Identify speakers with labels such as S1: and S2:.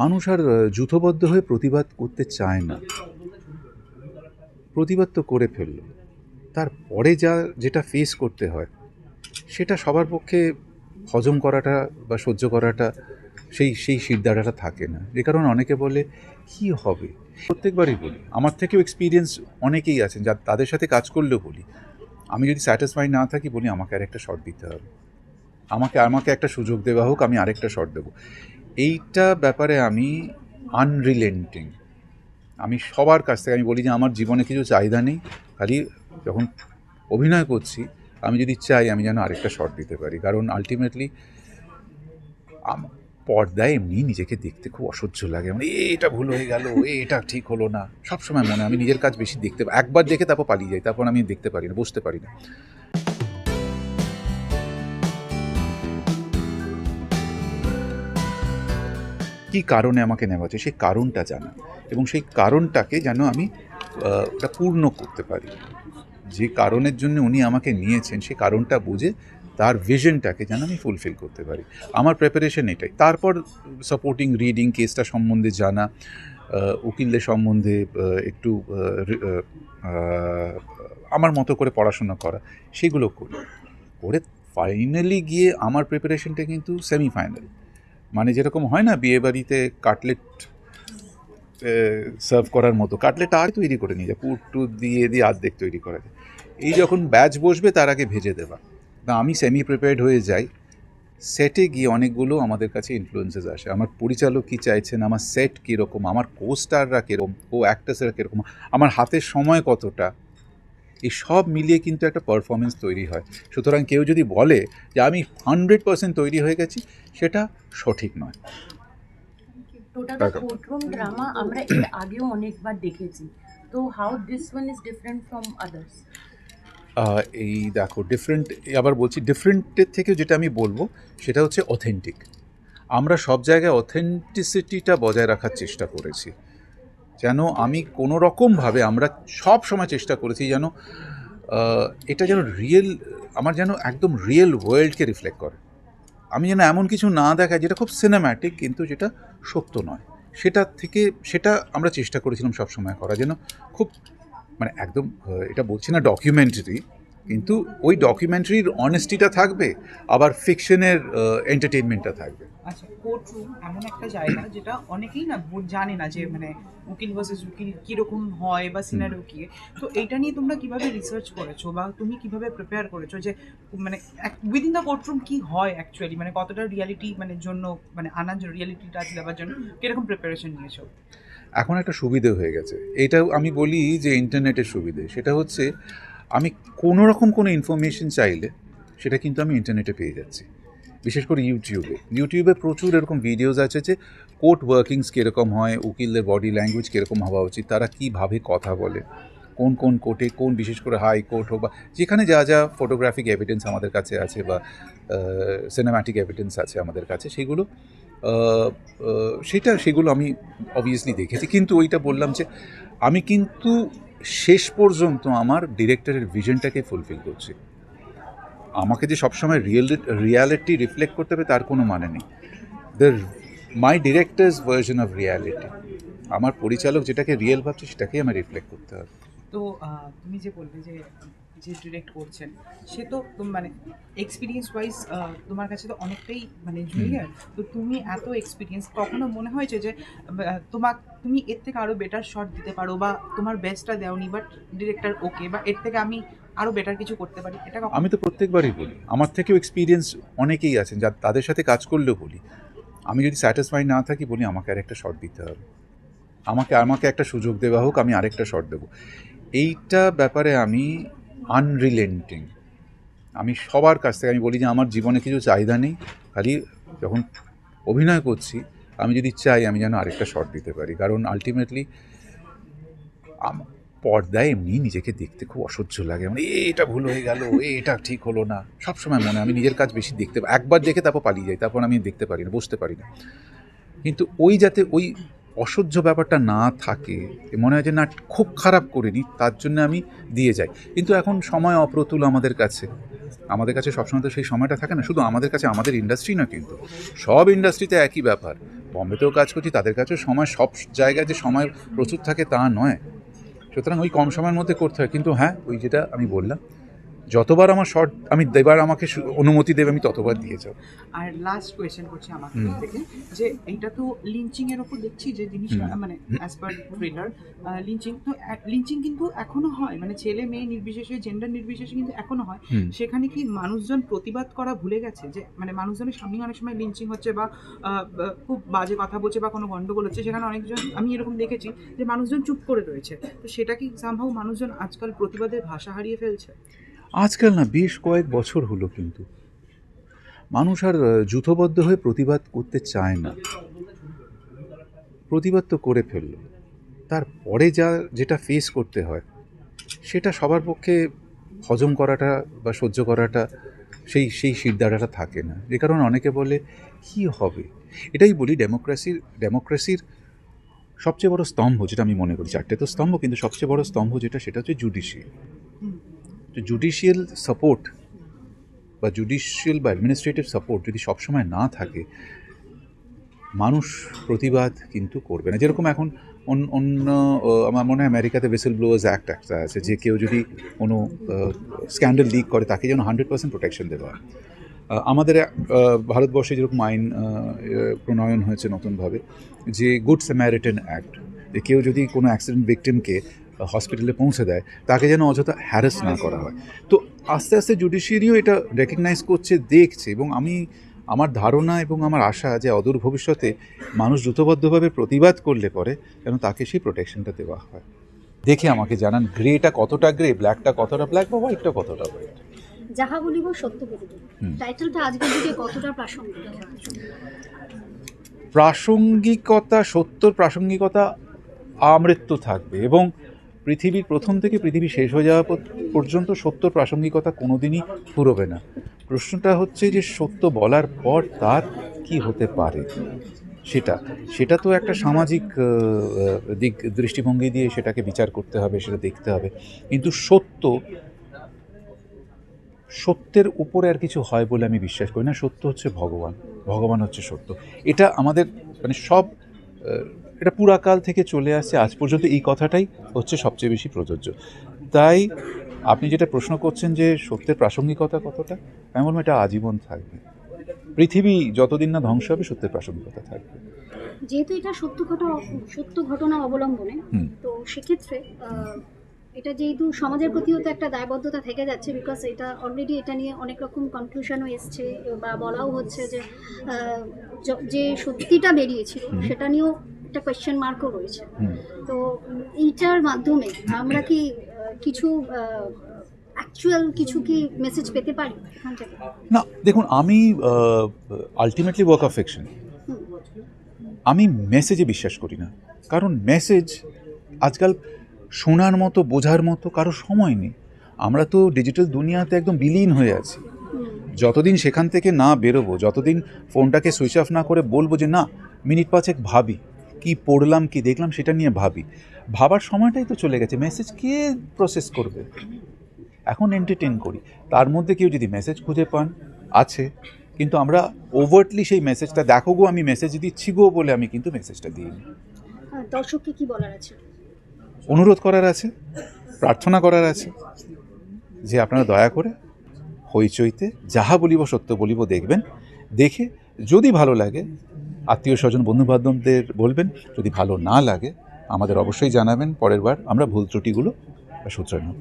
S1: মানুষ আর যুথবদ্ধ হয়ে প্রতিবাদ করতে চায় না। প্রতিবাদ তো করে ফেলল। তারপরে যা, যেটা ফেস করতে হয়, সেটা সবার পক্ষে হজম করাটা বা সহ্য করাটা, সেই সেই সিদ্ধারাটা থাকে না। যে কারণে অনেকে বলে, কি হবে? প্রত্যেকবারই বলি, আমার থেকেও এক্সপিরিয়েন্স অনেকেই আছেন, যা তাদের সাথে কাজ করলেও বলি, আমি যদি স্যাটিসফাই না থাকি, বলি আমাকে আর একটা শট দিতে হবে। আমাকে আমাকে একটা সুযোগ দেওয়া হোক, আমি আরেকটা শট দেবো। এইটা ব্যাপারে আমি আনরিলেন্টিং আমি সবার কাছ থেকে আমি বলি যে আমার জীবনে কিছু চাহিদা নেই খালি যখন অভিনয় করছি আমি যদি চাই আমি যেন আরেকটা শট দিতে পারি। কারণ আলটিমেটলি পর্দায় এমনি নিজেকে দেখতে খুব অসহ্য লাগে। মানে এটা ভুল হয়ে গেল এ, এটা ঠিক হলো না। সবসময় মনে আমি নিজের কাজ বেশি দেখতে একবার দেখে তারপর পালিয়ে যাই তারপর আমি দেখতে পারি না বুঝতে পারি না। কী কারণে আমাকে নেওয়া হচ্ছে সেই কারণটা জানা। এবং সেই কারণটাকে যেন আমি ওটা পূর্ণ করতে পারি। যে কারণের জন্য উনি আমাকে নিয়েছেন সেই কারণটা বুঝে তার ভিশনটাকে যেন আমি ফুলফিল করতে পারি। আমার প্রিপারেশন এটাই। তারপর সাপোর্টিং রিডিং কেসটা সম্বন্ধে জানা উকিলদের সম্বন্ধে একটু আমার মতো করে পড়াশোনা করা, সেগুলো করি। করে ফাইনালি গিয়ে আমার প্রিপারেশনটা কিন্তু সেমিফাইনাল মানে যেরকম হয় না বিয়ে বাড়িতে কাটলেট সার্ভ করার মতো। কাটলেট আগে তৈরি করে নিয়ে যায়, পুর টুর দিয়ে দিয়ে আর্ধেক তৈরি করা যায়। এই যখন ব্যাচ বসবে, তার আগে ভেজে দেওয়া। তা আমি সেমি প্রিপেয়ার্ড হয়ে যাই সেটে গিয়ে অনেকগুলো আমাদের কাছে ইনফ্লুয়েন্সেস আসে। আমার পরিচালক কী চাইছেন, আমার সেট কীরকম, আমার কোস্টাররা কীরকম ও অ্যাক্টার্সরা কীরকম, আমার হাতের সময় কতটা এই সব মিলিয়ে কিন্তু একটা পারফরমেন্স তৈরি হয়। সুতরাং কেউ যদি বলে যে আমি হান্ড্রেড পার্সেন্ট তৈরি হয়ে গেছি সেটা সঠিক নয়।
S2: কোর্টরুম ড্রামা আমরা এর আগেও অনেকবার দেখেছি। তো how this one is different from others
S1: এই দেখো ডিফারেন্ট আবার বলছি ডিফারেন্টের থেকে যেটা আমি বলব সেটা হচ্ছে অথেন্টিক আমরা সব জায়গায় অথেন্টিসিটিটা বজায় রাখার চেষ্টা করেছি। যেন আমি কোনো রকমভাবে আমরা সব সময় চেষ্টা করেছি যেন এটা যেন রিয়েল আমার যেন একদম রিয়েল ওয়ার্ল্ডকে রিফ্লেক্ট করে। আমি যেন এমন কিছু না দেখাই যেটা খুব সিনেম্যাটিক কিন্তু যেটা সত্য নয়। সেটা থেকে, সেটা আমরা চেষ্টা করেছিলাম সব সময় করা যেন খুব মানে একদম এটা বলছি না ডকুমেন্টারি কিন্তু ওই ডকুমেন্টারির অনেস্টিটা থাকবে আবার ফিকশনের এন্টারটেনমেন্টটা থাকবে।
S3: আচ্ছা কোর্টরুম এমন একটা জায়গা যেটা অনেকেই না জানে না যে মানে উকিল ভার্সেস উকিল কীরকম হয় বা সিনারিও কি। তো এইটা নিয়ে তোমরা কীভাবে রিসার্চ করেছ বা তুমি কীভাবে প্রিপেয়ার করেছ যে মানে উইদিন দ্য কোর্টরুম কি হয় অ্যাকচুয়ালি মানে কতটা রিয়ালিটি মানে জন্য মানে আনার জন্য রিয়ালিটি টাচ দেওয়ার জন্য কীরকম প্রিপারেশন নিয়েছো?
S1: এখন একটা সুবিধে হয়ে গেছে। এটাও আমি বলি যে ইন্টারনেটের সুবিধে। সেটা হচ্ছে আমি কোনো রকম কোনো ইনফরমেশন চাইলে সেটা কিন্তু আমি ইন্টারনেটে পেয়ে যাচ্ছি। বিশেষ করে ইউটিউবে ইউটিউবে প্রচুর এরকম ভিডিওস আছে যে কোর্ট ওয়ার্কিংস কীরকম হয়, উকিলদের বডি ল্যাঙ্গুয়েজ কীরকম হওয়া উচিত, তারা কীভাবে কথা বলে, কোন কোন কোর্টে কোন বিশেষ করে হাই কোর্ট হোক বা যেখানে যা যা ফটোগ্রাফিক এভিডেন্স আমাদের কাছে আছে বা সিনেম্যাটিক এভিডেন্স আছে আমাদের কাছে, সেগুলো সেটা, সেগুলো আমি অবভিয়াসলি দেখেছি। কিন্তু ওইটা বললাম যে আমি কিন্তু শেষ পর্যন্ত আমার ডিরেক্টরের ভিশনটাকে ফুলফিল করছি। আমাকে যে সবসময় রিয়েল রিয়ালিটি রিফ্লেক্ট করতে হবে তার কোনো মানে নেই। The my director's version of reality আমার পরিচালক যেটাকে রিয়েল ভাবছে সেটাকেই আমার রিফ্লেক্ট করতে হবে।
S3: তো তুমি যে বললে যে যে ডিরেক্ট করছেন সে তো তোম- মানে এক্সপিরিয়েন্স ওয়াইজ তোমার কাছে তো অনেকটাই মানে জুনিয়র তো তুমি এত এক্সপিরিয়েন্স কখনো মনে হয়েছে যে তোমার তুমি এর থেকে আরও বেটার শট দিতে পারো বা তোমার বেস্টটা দেওনি বাট ডিরেক্টর ওকে বা এর থেকে আমি আরও বেটার কিছু করতে পারি? এটা
S1: আমি তো প্রত্যেকবারই বলি আমার থেকেও এক্সপিরিয়েন্স অনেকেই আছেন যা তাদের সাথে কাজ করলেও বলি। আমি যদি স্যাটিসফাই না থাকি বলি আমাকে আর একটা শট দিতে হবে। আমাকে আমাকে একটা সুযোগ দেওয়া হোক আমি আরেকটা শট দেবো। এইটা ব্যাপারে আমি আনরিলেন্টিং আমি সবার কাছ থেকে আমি বলি যে আমার জীবনে কিছু চাহিদা নেই খালি যখন অভিনয় করছি আমি যদি চাই আমি যেন আরেকটা শট দিতে পারি। কারণ আলটিমেটলি পর্দায় এমনি নিজেকে দেখতে খুব অসহ্য লাগে। মানে "এ, এটা ভুল হয়ে গেল এ, এটা ঠিক হলো না। সবসময় মনে আমি নিজের কাজ বেশি দেখতে একবার দেখে তারপর পালিয়ে যাই তারপর আমি দেখতে পারি না বসতে পারি না। কিন্তু ওই যাতে ওই অসহ্য ব্যাপারটা না থাকে মনে হয় যে না, খুব খারাপ করিনি, তার জন্য আমি দিয়ে যাই। কিন্তু এখন সময় অপ্রতুল আমাদের কাছে। আমাদের কাছে সবসময় তো সেই সময়টা থাকে না, শুধু আমাদের কাছে, আমাদের ইন্ডাস্ট্রি না কিন্তু। সব ইন্ডাস্ট্রিতে একই ব্যাপার। বম্বেতেও কাজ করছি, তাদের কাছেও সময়, সব জায়গায় যে সময় প্রচুর থাকে তা নয়। সুতরাং ওই কম সময়ের মধ্যে করতে হয়। কিন্তু হ্যাঁ ওই যেটা আমি বললাম যতবার আমার শর্ট আমি দেবার আমাকে অনুমতি দেবে আমি ততবার দিয়ে যাব।
S3: আর লাস্ট কোয়েশ্চেন করছি আমার। থেকে যে এটা তো লিঞ্চিং এর উপর দেখছি যে জিনিসটা মানে অ্যাজ পার ট্রেলার লিঞ্চিং তো লিঞ্চিং কিন্তু এখনও হয় মানে ছেলে মেয়ে নির্বিশেষে জেন্ডার নির্বিশেষে কিন্তু এখনও হয়। সেখানে কি মানুষজন প্রতিবাদ করা ভুলে গেছে? যে মানে মানুষজনের সামনে অনেক সময় লিঞ্চিং হচ্ছে বা খুব বাজে কথা বলছে বা কোনো গন্ডগোল হচ্ছে সেখানে অনেকজন আমি এরকম দেখেছি যে মানুষজন চুপ করে রয়েছে। তো সেটা কি সম্ভব মানুষজন আজকাল প্রতিবাদের ভাষা হারিয়ে ফেলছে?
S1: আজকাল না বেশ কয়েক বছর হলো কিন্তু। মানুষ আর যুথবদ্ধ হয়ে প্রতিবাদ করতে চায় না। প্রতিবাদ তো করে ফেলল। তারপরে যা, যেটা ফেস করতে হয়, সেটা সবার পক্ষে হজম করাটা বা সহ্য করাটা, সেই সেই শিরদাঁড়াটা থাকে না। যে কারণে অনেকে বলে, কি হবে? এটাই বলি ডেমোক্রেসির ডেমোক্রেসির সবচেয়ে বড় স্তম্ভ, যেটা আমি মনে করি। চারটে তো স্তম্ভ, কিন্তু সবচেয়ে বড় স্তম্ভ যেটা, সেটা হচ্ছে জুডিশিয়াল। তো জুডিশিয়াল সাপোর্ট বা জুডিশিয়াল বা অ্যাডমিনিস্ট্রেটিভ সাপোর্ট যদি সবসময় না থাকে, মানুষ প্রতিবাদ কিন্তু করবে না। যেরকম এখন অন- অন্য আমার মনে হয় আমেরিকাতে ভেসেল ব্লোয়ার্স অ্যাক্ট একটা আছে, যে কেউ যদি কোনো স্ক্যান্ডাল লিক করে, তাকে যেন হান্ড্রেড পার্সেন্ট প্রোটেকশন দেওয়া হয়। আমাদের ভারতবর্ষে যেরকম আইন প্রণয়ন হয়েছে নতুনভাবে, যে গুড স্যামারিটান অ্যাক্ট যে কেউ যদি কোনো অ্যাক্সিডেন্ট ভিকটিমকে হসপিটালে পৌঁছে দেয় তাকে যেন অযথা হ্যারাস না করা হয়। তো আস্তে আস্তে জুডিশিয়ারিও এটা রেকগনাইজ করছে দেখছে এবং আমি আমার ধারণা এবং আমার আশা যে অদূর ভবিষ্যতে মানুষ দ্রুতবদ্ধভাবে প্রতিবাদ করলে পরে যেন তাকে সেই প্রোটেকশনটা দেওয়া হয়। দেখে আমাকে জানান গ্রেটা কতটা গ্রে ব্ল্যাকটা কতটা ব্ল্যাক বা হোয়াইটটা কতটা হোয়াইট
S4: যাহা বলিব সত্য বলিব।
S1: হুম।
S4: টাইটেলটা আজকের যুগে কতটা প্রাসঙ্গিক?
S1: প্রাসঙ্গিকতা সত্যর প্রাসঙ্গিকতা আমৃত্যু থাকবে এবং পৃথিবীর প্রথম থেকে পৃথিবী শেষ হয়ে যাওয়া পর্যন্ত সত্য প্রাসঙ্গিকতা কোনোদিনই ফুরবে না। প্রশ্নটা হচ্ছে যে সত্য বলার পর তার কি হতে পারে? সেটা সেটা তো একটা সামাজিক দিক, দৃষ্টিভঙ্গি দিয়ে সেটাকে বিচার করতে হবে, সেটা দেখতে হবে। কিন্তু সত্য, সত্যের উপরে আর কিছু হয় বলে আমি বিশ্বাস করি না। সত্য হচ্ছে ভগবান ভগবান হচ্ছে সত্য। এটা আমাদের মানে সব এটা পুরাকাল থেকে চলে আসছে আজ পর্যন্ত এই কথাটাই হচ্ছে সবচেয়ে বেশি প্রযোজ্য। তাই আপনি যেটা প্রশ্ন করছেন যে সত্যের প্রাসঙ্গিকতা কতটা আমি বলব এটা আজীবন থাকবে। পৃথিবী যতদিন না ধ্বংস হবে সত্যের প্রাসঙ্গিকতা থাকবে।
S4: যেহেতু এটা সত্য ঘটনা সত্য ঘটনা অবলম্বনে তো সেক্ষেত্রে এটা যেহেতু সমাজের প্রতিও তো একটা দায়বদ্ধতা থেকে যাচ্ছে বিকজ এটা অলরেডি এটা নিয়ে অনেক রকম কনক্লুশনও এসছে বা বলাও হচ্ছে যে যে সত্যিটা বেরিয়েছিল সেটা নিয়েও একটা কোয়েশ্চেন মার্কও রয়েছে। তো এইটার মাধ্যমে আমরা কি কিছু অ্যাকচুয়াল কিছু কি মেসেজ পেতে পারি
S1: না দেখুন আমি আলটিমেটলি ওয়ার্ক অফ ফিকশন আমি মেসেজে বিশ্বাস করি না। কারণ মেসেজ আজকাল শোনার মতো বোঝার মতো কারও সময় নেই। আমরা তো ডিজিটাল দুনিয়াতে একদম বিলীন হয়ে আছি। যতদিন সেখান থেকে না বেরোবো যতদিন ফোনটাকে সুইচ অফ না করে বলব যে না মিনিট পাঁচেক ভাবি। কি পড়লাম কি দেখলাম সেটা নিয়ে ভাবি। ভাবার সময়টাই তো চলে গেছে। মেসেজ কে প্রসেস করবে? এখন এন্টারটেন করি। তার মধ্যে কেউ যদি মেসেজ খুঁজে পান আছে। কিন্তু আমরা ওভার্টলি সেই মেসেজটা দেখো গো আমি মেসেজ দিচ্ছি গো বলে আমি কিন্তু মেসেজটা দিইনি।
S4: আহ, দর্শককে কি বলার আছে?
S1: অনুরোধ করার আছে প্রার্থনা করার আছে যে আপনারা দয়া করে হইচইতে যাহা বলিব সত্য বলিব দেখবেন। দেখে যদি ভালো লাগে আত্মীয় স্বজন, বন্ধুবান্ধবদের বলবেন, যদি ভালো না লাগে, আমাদের অবশ্যই জানাবেন, পরের বার আমরা ভুল ত্রুটিগুলো শুধরে নেব।